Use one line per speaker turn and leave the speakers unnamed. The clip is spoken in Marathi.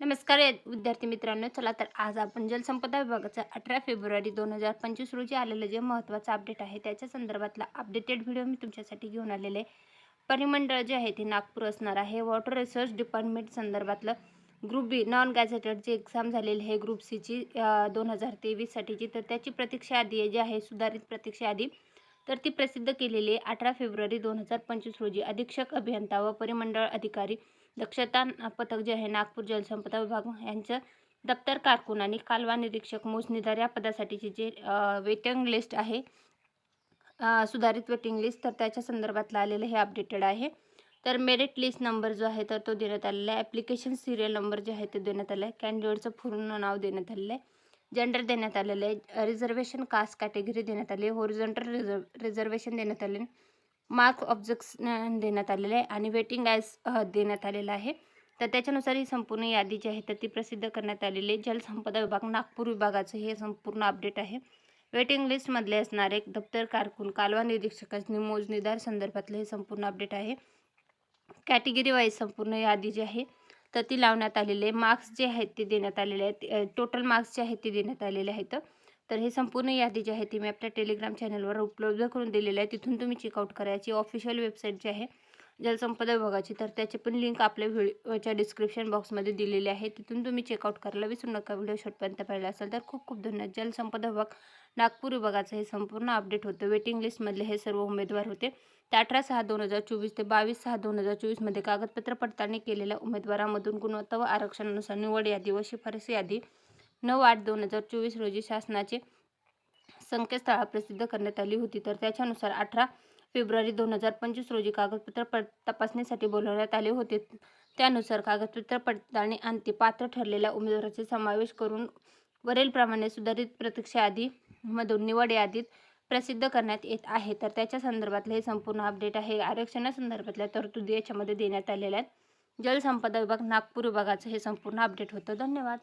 नमस्कार विद्यार्थी मित्रांनो. चला तर आज आपण जलसंपदा विभागाचा अठरा फेब्रुवारी दोन हजार पंचवीस रोजी आलेलं जे महत्त्वाचं अपडेट आहे त्याच्या संदर्भातला अपडेटेड व्हिडिओ मी तुमच्यासाठी घेऊन आलेले आहे. परिमंडळ जे आहे ते नागपूर असणार आहे. वॉटर रिसोर्स डिपार्टमेंट संदर्भातलं ग्रुप बी नॉन गॅझेटेड जे एक्झाम झालेली आहे ग्रुप सीची दोन हजार तेवीससाठीची तर त्याची प्रतीक्षा यादी जी आहे सुधारित प्रतीक्षा यादी तर ती प्रसिद्ध केलेली आहे. अठरा फेब्रुवारी दोन हजार पंचवीस रोजी अधीक्षक अभियंता व परिमंडळ अधिकारी दक्षता पथक जे आहे नागपूर जलसंपदा विभाग यांचं दप्तर कारकून आणि कालवा निरीक्षक मोजणीदार या पदासाठीची जे वेटिंग लिस्ट आहे सुधारित वेटिंग लिस्ट तर त्याच्या संदर्भातलं आलेलं हे अपडेटेड आहे. तर मेरिट लिस्ट नंबर जो आहे तर तो देण्यात आलेला आहे. ॲप्लिकेशन सिरियल नंबर जे आहे ते देण्यात आलं आहे. कॅन्डिडेटचं पूर्ण नाव देण्यात आलेलं आहे. जेंडर देण्यात आलेलं आहे. रिझर्वेशन कास्ट कॅटेगरी देण्यात आली आहे. होरिझॉन्टल रिझर्व रिझर्वेशन देण्यात आले मार्क ऑब्जेक्शन देण्यात आलेलं आहे आणि वेटिंग ॲज देण्यात आलेलं आहे. तर त्याच्यानुसार ही संपूर्ण यादी जी आहे तर ती प्रसिद्ध करण्यात आलेली आहे. जलसंपदा विभाग नागपूर विभागाचं हे संपूर्ण अपडेट आहे. वेटिंग लिस्टमधले असणारे दप्तर कारकून कालवा निरीक्षकांनी मोजणीदार संदर्भातलं हे संपूर्ण अपडेट आहे. कॅटेगरी वाईज संपूर्ण यादी जी आहे तर ती लावण्यात आलेली आहे. मार्क्स जे आहेत ते देण्यात आलेले आहेत. टोटल मार्क्स जे आहेत ते देण्यात आलेले आहेत. तर हे संपूर्ण यादी जी आहे ती मी आपल्या टेलिग्राम चॅनलवर उपलब्ध करून दिलेली आहे. तिथून तुम्ही चेकआउट करायची ऑफिशियल वेबसाईट जी आहे जलसंपदा विभागाची तर त्याची पण लिंक आपल्या व्हिडिओच्या डिस्क्रिप्शन बॉक्समध्ये दिलेली आहे. तिथून तुम्ही चेकआउट करायला विसरू नका. व्हिडिओ शेवटपर्यंत पाहिला असेल तर खूप खूप धन्यवाद. जलसंपदा विभाग नागपूर विभागाचं हे संपूर्ण अपडेट होतं. वेटिंग लिस्टमधले हे सर्व उमेदवार होते. ते अठरा सहा दोन हजार चोवीस ते बावीस सहा दोन हजार चोवीसमध्ये कागदपत्र पडताळणी केलेल्या उमेदवारामधून गुणवत्ता व आरक्षणानुसार निवड यादी व शिफारस यादी नऊ आठ दोन हजार चोवीस रोजी शासनाचे संकेतस्थळा प्रसिद्ध करण्यात आली होती. तर त्याच्यानुसार अठरा फेब्रुवारी दोन हजार पंचवीस रोजी कागदपत्र पड तपासणीसाठी बोलवण्यात आले होते. त्यानुसार कागदपत्र पडताळणी अंती पात्र ठरलेल्या उमेदवाराचा समावेश करून वरीलप्रमाणे सुधारित प्रतीक्षा यादीमधून निवड यादीत प्रसिद्ध करण्यात येत आहे. तर त्याच्या संदर्भातलं हे संपूर्ण अपडेट आहे. आरक्षणासंदर्भातल्या तरतुदी याच्यामध्ये देण्यात आलेल्या आहेत. जलसंपदा विभाग नागपूर विभागाचं हे संपूर्ण अपडेट होतं. धन्यवाद.